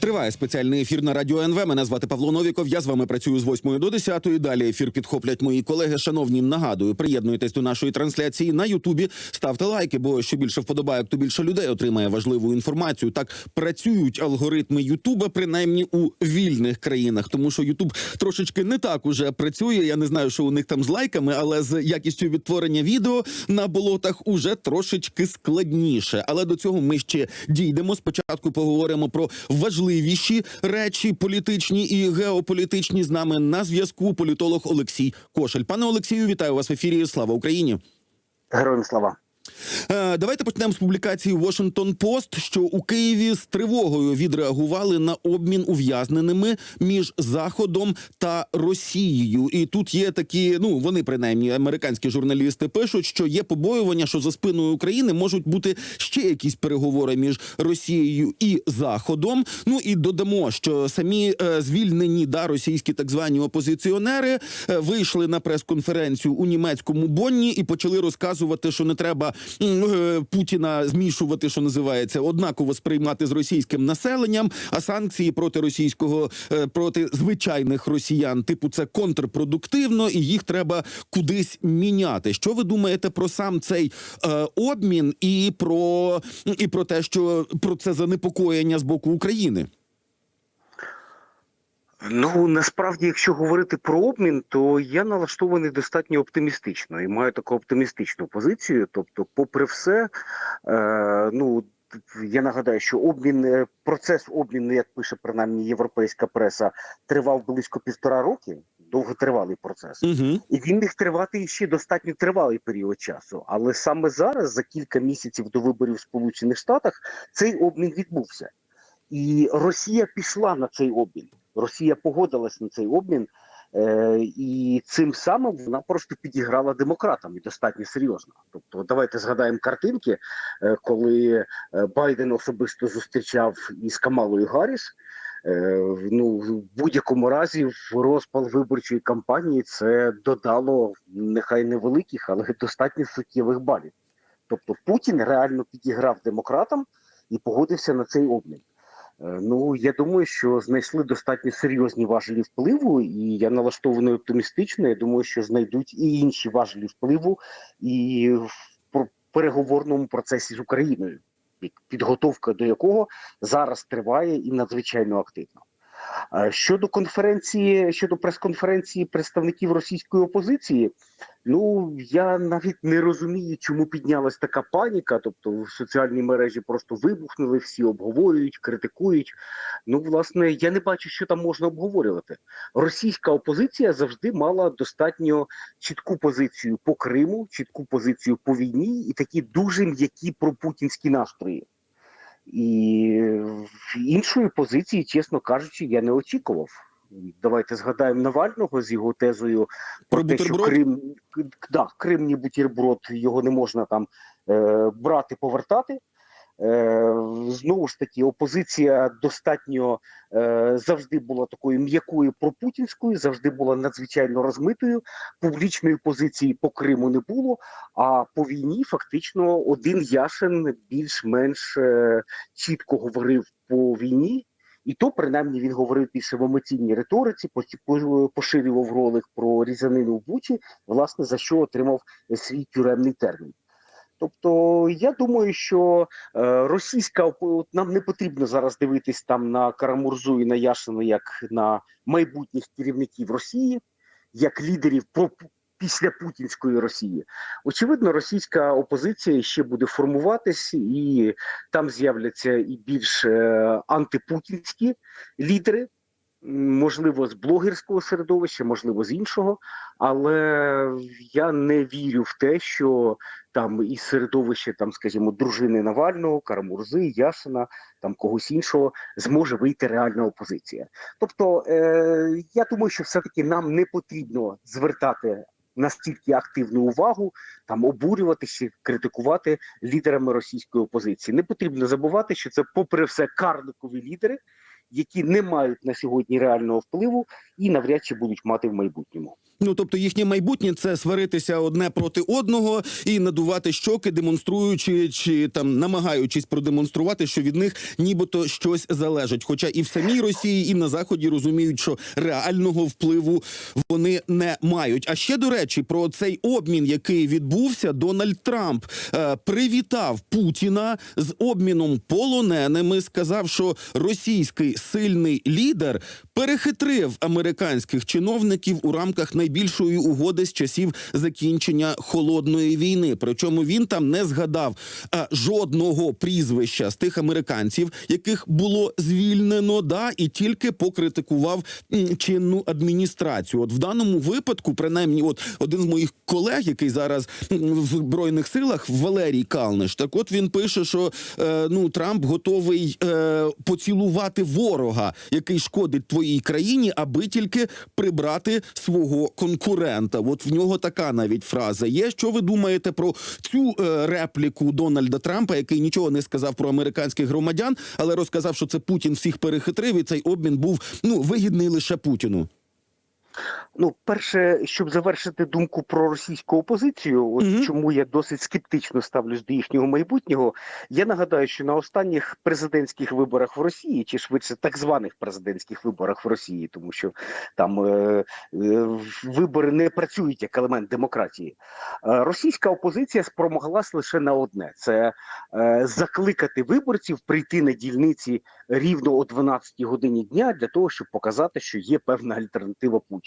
Триває спеціальний ефір на радіо НВ. Мене звати Павло Новіков. Я з вами працюю з 8 до 10. Далі ефір підхоплять мої колеги. Шановні, нагадую, приєднуйтесь до нашої трансляції на Ютубі. Ставте лайки, бо що більше вподобайок, то більше людей отримає важливу інформацію. Так працюють алгоритми Ютуба, принаймні у вільних країнах, тому що Ютуб трошечки не так уже працює. Я не знаю, що у них там з лайками, але з якістю відтворення відео на болотах уже трошечки складніше. Але до цього ми ще дійдемо. Спочатку поговоримо про важливіші речі політичні і геополітичні. З нами на зв'язку політолог Олексій Кошель. Пане Олексію, вітаю вас в ефірі. Слава Україні. Героям слава. Е, Давайте почнемо з публікації Washington Post, що у Києві з тривогою відреагували на обмін ув'язненими між Заходом та Росією. І тут є такі, ну вони принаймні американські журналісти пишуть, що є побоювання, що за спиною України можуть бути ще якісь переговори між Росією і Заходом. Ну і додамо, що самі е, звільнені да російські так звані опозиціонери е, вийшли на прес-конференцію у німецькому Бонні і почали розказувати, що не треба Путіна змішувати, що називається, однаково сприймати з російським населенням, а санкції проти російського е, проти звичайних росіян, типу, це контрпродуктивно, і їх треба кудись міняти. Що ви думаєте про сам цей е, обмін і про і про те, що про це занепокоєння з боку України? Ну насправді, якщо говорити про обмін, то я налаштований достатньо оптимістично і маю таку оптимістичну позицію. Тобто, попри все, е, ну я нагадаю, що обмін е, процес обміну, як пише принаймні європейська преса, тривав близько півтора роки. Довготривалий процес, Угу. і він міг тривати ще достатньо тривалий період часу. Але саме зараз, за кілька місяців до виборів в Сполучених Штатах, цей обмін відбувся, і Росія пішла на цей обмін. Росія погодилась на цей обмін, е, і цим самим вона просто підіграла демократам і достатньо серйозно. Тобто, давайте згадаємо картинки, е, коли е, Байден особисто зустрічав із Камалою Гарріс. Е, ну, в будь-якому разі, в розпал виборчої кампанії це додало нехай невеликих, але достатньо суттєвих балів. Тобто Путін реально підіграв демократам і погодився на цей обмін. Е, Ну, я думаю, що знайшли достатньо серйозні важелі впливу, і я налаштований оптимістично. Я думаю, що знайдуть і інші важелі впливу і в переговорному процесі з Україною, підготовка до якого зараз триває і надзвичайно активно. Щодо конференції, щодо прес-конференції представників російської опозиції, ну я навіть не розумію, чому піднялась така паніка. Тобто в соціальній мережі просто вибухнули, всі обговорюють, критикують. Ну, власне, я не бачу, що там можна обговорювати. Російська опозиція завжди мала достатньо чітку позицію по Криму, чітку позицію по війні і такі дуже м'які пропутінські настрої. І іншої позиції, чесно кажучи, я не очікував. Давайте згадаємо Навального з його тезою Про те, що? Крим, да, Крим не бутерброд, його не можна там е, брати, повертати. Е, знову ж таки, опозиція достатньо е, завжди була такою м'якою пропутінською, завжди була надзвичайно розмитою. Публічної позиції по Криму не було. А по війні фактично один Яшин більш-менш е, чітко говорив по війні. І то, принаймні, він говорив більше в емоційній риториці, поширював ролик про різанину в Бучі, власне, за що отримав свій тюремний термін. Тобто, я думаю, що е, російська нам не потрібно зараз дивитись там на Карамурзу і на Яшину як на майбутніх керівників Росії, як лідерів про після путінської Росії. Очевидно, російська опозиція ще буде формуватись, і там з'являться і більш е, антипутінські лідери. Можливо, з блогерського середовища, можливо, з іншого, але я не вірю в те, що там із середовища, там, скажімо, дружини Навального, Карамурзи, Яшина, там когось іншого зможе вийти реальна опозиція. Тобто, е, я думаю, що все-таки нам не потрібно звертати настільки активну увагу, там обурюватися, критикувати лідерами російської опозиції. Не потрібно забувати, що це, попри все, карликові лідери, які не мають на сьогодні реального впливу і навряд чи будуть мати в майбутньому. Ну тобто їхнє майбутнє це сваритися одне проти одного і надувати щоки, демонструючи чи там намагаючись продемонструвати, що від них нібито щось залежить. Хоча і в самій Росії, і на заході розуміють, що реального впливу вони не мають. А ще до речі, про цей обмін, який відбувся, Дональд Трамп е, привітав Путіна з обміном полоненими. Сказав, що російський сильний лідер перехитрив американських чиновників у рамках найбільшої угоди з часів закінчення холодної війни. Причому він там не згадав е, жодного прізвища з тих американців, яких було звільнено, да і тільки покритикував м, чинну адміністрацію. От в даному випадку, принаймні, от один з моїх колег, який зараз в збройних силах, Валерій Калниш, так от він пише, що е, ну Трамп готовий е, поцілувати ворога, який шкодить твоїй країні, аби тільки прибрати свого конкурента. От в нього така навіть фраза є. Що ви думаєте про цю е, репліку Дональда Трампа, який нічого не сказав про американських громадян, але розказав, що це Путін всіх перехитрив, і цей обмін був ну вигідний лише Путіну. Ну, перше, щоб завершити думку про російську опозицію, от Мгм. чому я досить скептично ставлюсь до їхнього майбутнього. Я нагадаю, що на останніх президентських виборах в Росії, чи швидше так званих президентських виборах в Росії, тому що там е, е, вибори не працюють як елемент демократії. Е, російська опозиція спромоглась лише на одне: це е, закликати виборців прийти на дільниці рівно о 12 годині дня для того, щоб показати, що є певна альтернатива Путіну.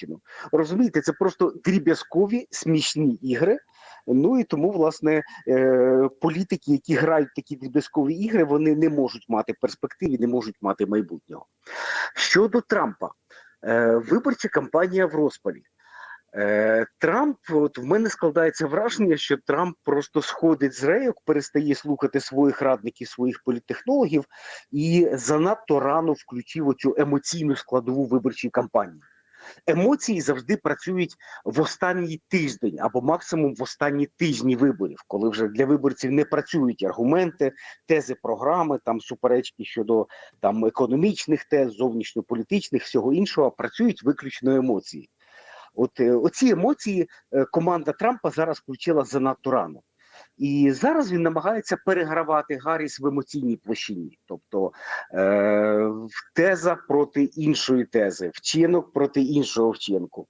Розумієте, це просто дріб'язкові смішні ігри. Ну і тому, власне, е, політики, які грають такі дріб'язкові ігри, вони не можуть мати перспективи, не можуть мати майбутнього. Щодо Трампа, е, виборча кампанія в розпалі. Е, Трамп, от в мене складається враження, що Трамп просто сходить з рейок, перестає слухати своїх радників, своїх політтехнологів і занадто рано включив оцю емоційну складову виборчої кампанії. Емоції завжди працюють в останній тиждень або максимум в останні тижні виборів, коли вже для виборців не працюють аргументи, тези, програми, там суперечки щодо там економічних тез, зовнішньополітичних, всього іншого, працюють виключно емоції. От е, оці емоції е, команда Трампа зараз включила занадто рано. І зараз він намагається перегравати Гарріс в емоційній площині, тобто е, теза проти іншої тези, вчинок проти іншого вчинку.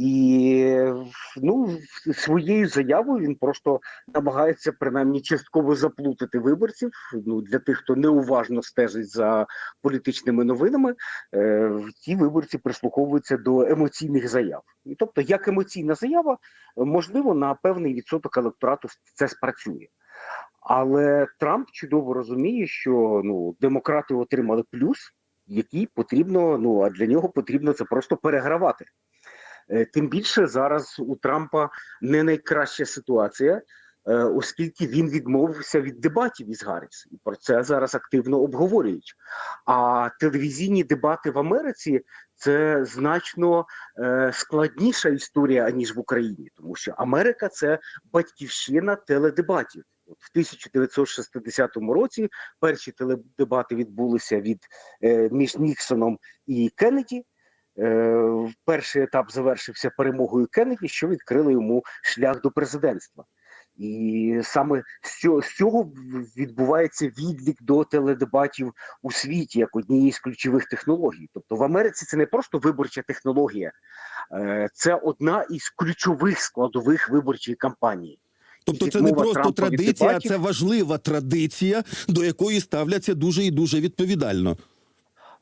І ну, своєю заявою він просто намагається принаймні частково заплутати виборців. Ну для тих, хто неуважно стежить за політичними новинами, е, ті виборці прислуховуються до емоційних заяв. І тобто, як емоційна заява, можливо, на певний відсоток електорату це спрацює. Але Трамп чудово розуміє, що ну демократи отримали плюс, який потрібно. Ну а для нього потрібно це просто перегравати. Е, Тим більше зараз у Трампа не найкраща ситуація, е, оскільки він відмовився від дебатів із Гарріс. І про це зараз активно обговорюють. А телевізійні дебати в Америці це значно е, складніша історія аніж в Україні, тому що Америка це батьківщина теледебатів. От в 1960 році перші теледебати відбулися від між Ніксоном і Кеннеді. Е, перший етап завершився перемогою Кеннеді, що відкрило йому шлях до президентства. І саме з цього, з цього відбувається відлік до теледебатів у світі як однієї з ключових технологій. Тобто в Америці це не просто виборча технологія, е, це одна із ключових складових виборчої кампанії. Тобто це не просто Трампа традиція, а це важлива традиція, до якої ставляться дуже і дуже відповідально.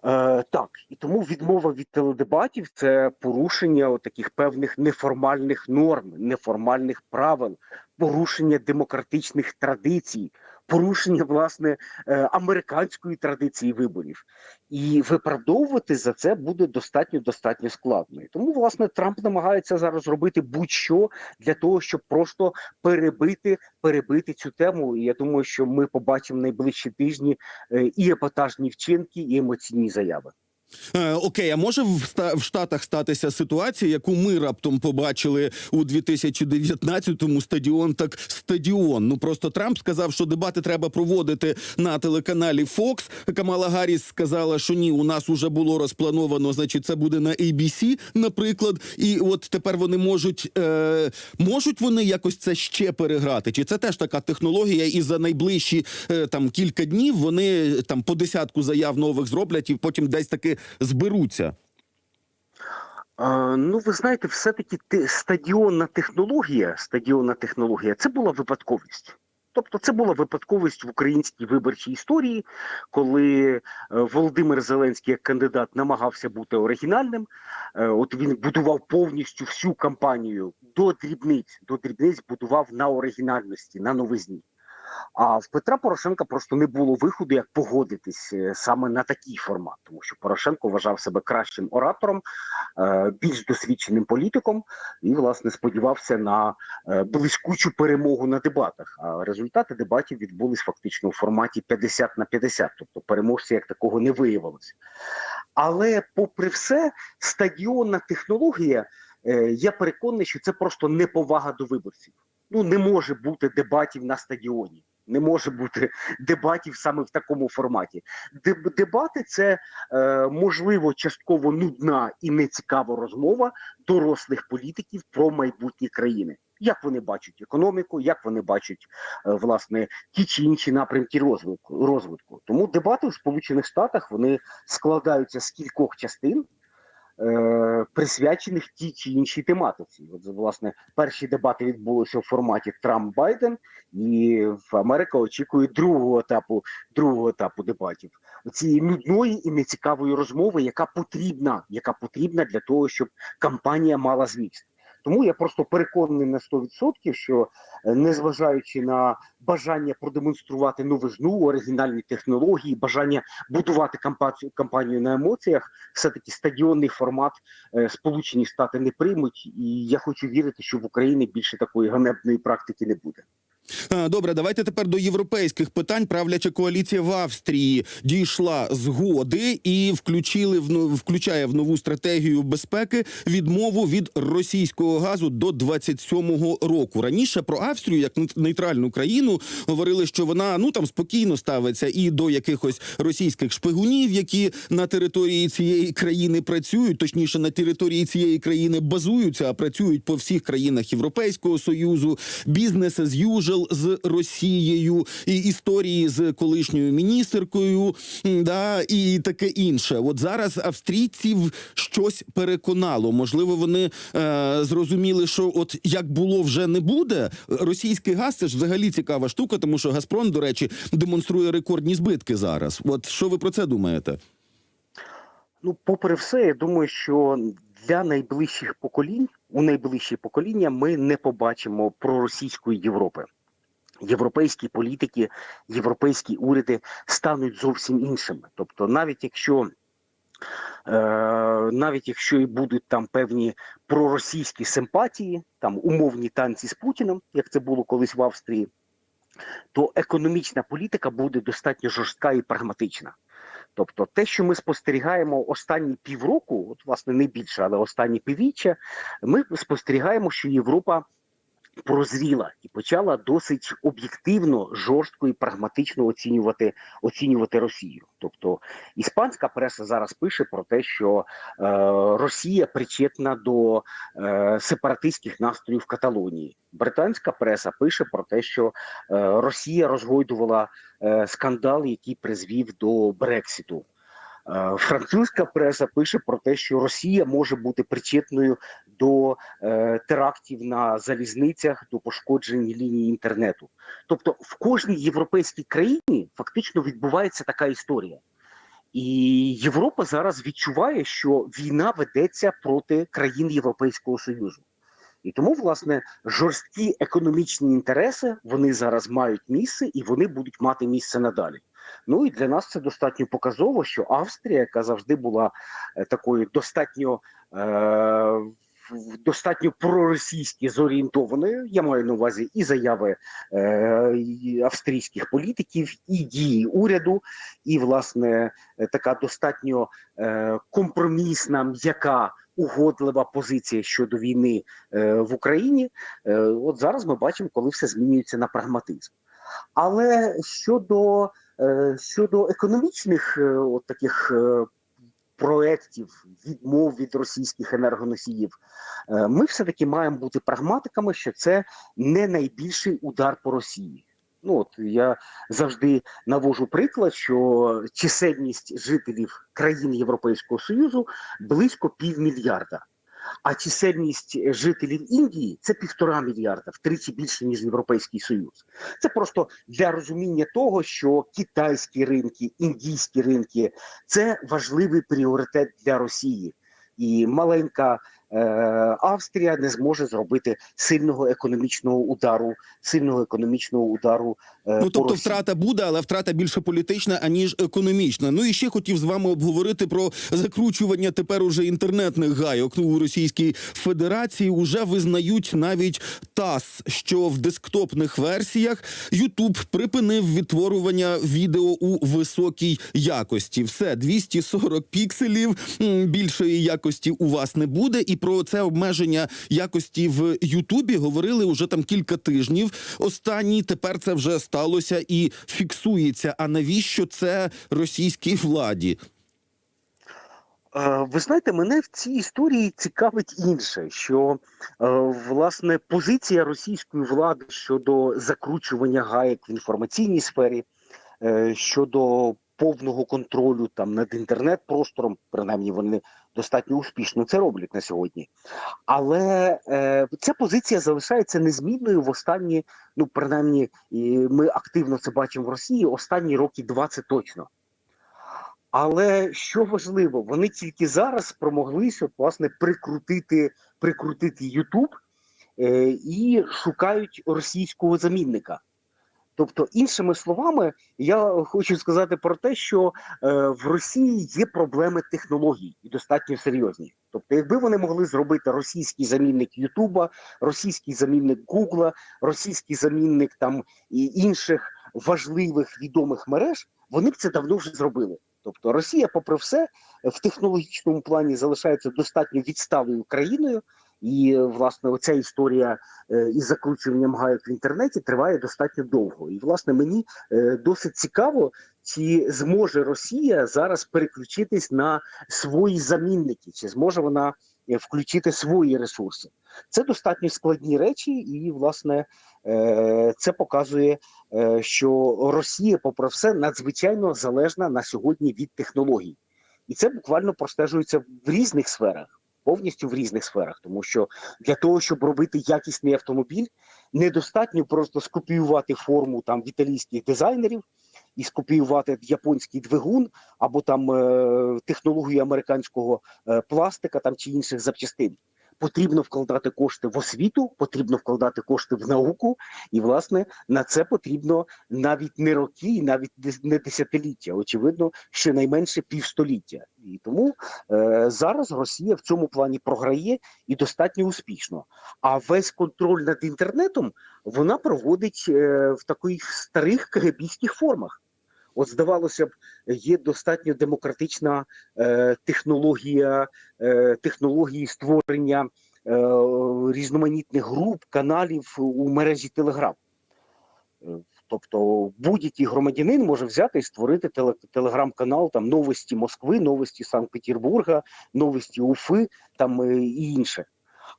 Е, так, і тому відмова від теледебатів це порушення таких певних неформальних норм, неформальних правил, порушення демократичних традицій, порушення власне е, американської традиції виборів. І виправдовувати за це буде достатньо достатньо складно. І тому власне Трамп намагається зараз зробити будь-що для того, щоб просто перебити, перебити цю тему. І я думаю, що ми побачимо найближчі тижні е, і епатажні вчинки, і емоційні заяви. Е, окей, а може в, Штатах статися ситуація, яку ми раптом побачили у 2019-му стадіон так стадіон. Ну просто Трамп сказав, що дебати треба проводити на телеканалі Fox. Камала Гарріс сказала, що ні, у нас уже було розплановано, значить, це буде на ABC, наприклад. І от тепер вони можуть е, можуть вони якось це ще переграти? Чи це теж така технологія, і за найближчі е, там кілька днів вони там по десятку заяв нових зроблять, і потім десь таки зберуться. Ну, ви знаєте, все-таки стадіонна технологія, стадіонна технологія це була випадковість. Тобто це була випадковість в українській виборчій історії, коли е, Володимир Зеленський як кандидат намагався бути оригінальним. Е, От він будував повністю всю кампанію до дрібниць, до дрібниць будував на оригінальності, на новизні. А в Петра Порошенка просто не було виходу, як погодитись е, саме на такий формат, тому що Порошенко вважав себе кращим оратором, е, більш досвідченим політиком і, власне, сподівався на е, блискучу перемогу на дебатах. А результати дебатів відбулись фактично у форматі 50 на 50, тобто переможця як такого не виявилося. Але, попри все, стадіонна технологія, я переконаний, що це просто неповага до виборців. Ну не може бути дебатів на стадіоні. Не може бути дебатів саме в такому форматі. Деб- Дебати це е, можливо частково нудна і нецікава розмова дорослих політиків про майбутнє країни. Як вони бачать економіку, як вони бачать е, власне ті чи інші напрямки розвитку розвитку. Тому дебати в Сполучених Штатах вони складаються з кількох частин. Е, присвячених тій чи іншій тематиці. От власне перші дебати відбулися в форматі Трамп Байден, і Америка очікує другого етапу другого етапу дебатів. Цієї нудної і нецікавої розмови, яка потрібна, яка потрібна для того, щоб кампанія мала зміст. Тому я просто переконаний на 100%, що е, незважаючи на бажання продемонструвати новизну, оригінальні технології, бажання будувати кампацію кампанію на емоціях, все таки стадіонний формат е, Сполучені Штати не приймуть, і я хочу вірити, що в Україні більше такої ганебної практики не буде. Добре, давайте тепер до європейських питань. Правляча коаліція в Австрії дійшла згоди і включили в включає в нову стратегію безпеки відмову від російського газу до 27-го року. Раніше про Австрію як нейтральну країну говорили, що вона ну там спокійно ставиться і до якихось російських шпигунів, які на території цієї країни працюють, точніше на території цієї країни базуються, а працюють по всіх країнах Європейського союзу, бізнес з южел з Росією, і історії з колишньою міністеркою, да і таке інше. От зараз австрійців щось переконало. Можливо, вони е, зрозуміли, що от як було вже не буде. Російський газ це ж взагалі цікава штука, тому що Газпром, до речі, демонструє рекордні збитки зараз. От що ви про це думаєте? Ну, попри все, я думаю, що для найближчих поколінь, у найближчі покоління, ми не побачимо проросійської Європи. Європейські політики, європейські уряди стануть зовсім іншими. Тобто, навіть якщо е, навіть якщо і будуть там певні проросійські симпатії, там умовні танці з Путіним, як це було колись в Австрії, то економічна політика буде достатньо жорстка і прагматична. Тобто, те, що ми спостерігаємо останні півроку, от власне не більше, але останні піввіччя, ми спостерігаємо, що Європа прозріла і почала досить об'єктивно, жорстко і прагматично оцінювати оцінювати Росію. Тобто іспанська преса зараз пише про те, що е, Росія причетна до е, сепаратистських настроїв в Каталонії. Британська преса пише про те, що е, Росія розгойдувала е, скандал, який призвів до Брексіту. Е, Французька преса пише про те, що Росія може бути причетною до е, терактів на залізницях, до пошкоджень лінії інтернету. Тобто, в кожній європейській країні фактично відбувається така історія. І Європа зараз відчуває, що війна ведеться проти країн Європейського Союзу. І тому, власне, жорсткі економічні інтереси вони зараз мають місце і вони будуть мати місце надалі. Ну і для нас це достатньо показово, що Австрія, яка завжди була е, такою достатньо е, достатньо проросійські зорієнтовані. Я маю на увазі і заяви е, і австрійських політиків, і дії уряду, і власне така достатньо е, компромісна, м'яка. Угодлива позиція щодо війни е, в Україні. Е, от зараз ми бачимо, коли все змінюється на прагматизм. Але щодо, щодо економічних е, от таких е, проєктів, відмов від російських енергоносіїв, е, ми все-таки маємо бути прагматиками, що це не найбільший удар по Росії. Ну от я завжди навожу приклад, що чисельність жителів країн Європейського Союзу близько півмільярда. А чисельність жителів Індії це півтора мільярда, втричі більше ніж Європейський Союз. Це просто для розуміння того, що китайські ринки, індійські ринки це важливий пріоритет для Росії, і маленька е, Австрія не зможе зробити сильного економічного удару, сильного економічного удару. Е, Ну по тобто Росії. втрата буде, але втрата більше політична аніж економічна. Ну і ще хотів з вами обговорити про закручування тепер уже інтернетних гайок Ну, у Російській Федерації. Уже визнають навіть ТАСС, що в десктопних версіях YouTube припинив відтворювання відео у високій якості. Все 240 пікселів більшої якості у вас не буде. І про це обмеження якості в Ютубі говорили уже там кілька тижнів. Останній тепер це вже сталося і фіксується. А навіщо це російській владі? Е, Ви знаєте, мене в цій історії цікавить інше, що е, власне позиція російської влади щодо закручування гаєк в інформаційній сфері, е, щодо повного контролю там над інтернет-простором, принаймні вони достатньо успішно це роблять на сьогодні. Але е, ця позиція залишається незмінною в останні, ну принаймні, і ми активно це бачимо в Росії останні роки 20 точно. Але що важливо, вони тільки зараз спромоглися власне прикрутити, прикрутити YouTube е, і шукають російського замінника. Тобто, іншими словами, я хочу сказати про те, що е, в Росії є проблеми технологій і достатньо серйозні. Тобто, якби вони могли зробити російський замінник Ютуба, російський замінник Гугла, російський замінник там і інших важливих відомих мереж, вони б це давно вже зробили. Тобто Росія, попри все, в технологічному плані залишається достатньо відсталою країною, і власне оця історія е, із закручуванням гайок в інтернеті триває достатньо довго. І власне мені е, досить цікаво, чи зможе Росія зараз переключитись на свої замінники, чи зможе вона е, включити свої ресурси. Це достатньо складні речі, і власне це показує що Росія, попри все, надзвичайно залежна на сьогодні від технологій, і це буквально простежується в різних сферах, повністю в різних сферах, тому що для того, щоб робити якісний автомобіль, недостатньо просто скопіювати форму там в італійських дизайнерів і скопіювати японський двигун або там е, технологію американського е, пластика там чи інших запчастин. Потрібно вкладати кошти в освіту, потрібно вкладати кошти в науку, і власне на це потрібно навіть не роки, і навіть не десятиліття. Очевидно, щонайменше півстоліття. І тому е, зараз Росія в цьому плані програє і достатньо успішно. А весь контроль над інтернетом вона проводить е, в таких старих кагебійських формах. От здавалося б, є достатньо демократична е, технологія, е, технології створення е, різноманітних груп, каналів у мережі Телеграм. Тобто будь-який громадянин може взяти і створити теле- телеграм-канал там новості Москви, новості Санкт-Петербурга, новості Уфи там е, і інше.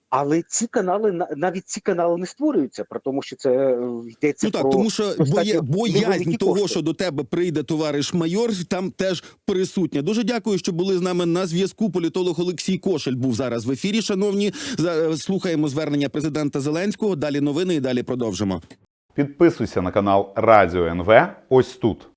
Але ці канали на- навіть ці канали не створюються, при тому, що це е, йдеться Ну так, про тому що боє, боязнь того, кошти. що до тебе прийде товариш майор, там теж присутня. Дуже дякую, що були з нами на зв'язку. Політолог Олексій Кошель був зараз в ефірі. Шановні, За- слухаємо звернення президента Зеленського. Далі новини і далі продовжимо. Підписуйся на канал Радіо НВ ось тут.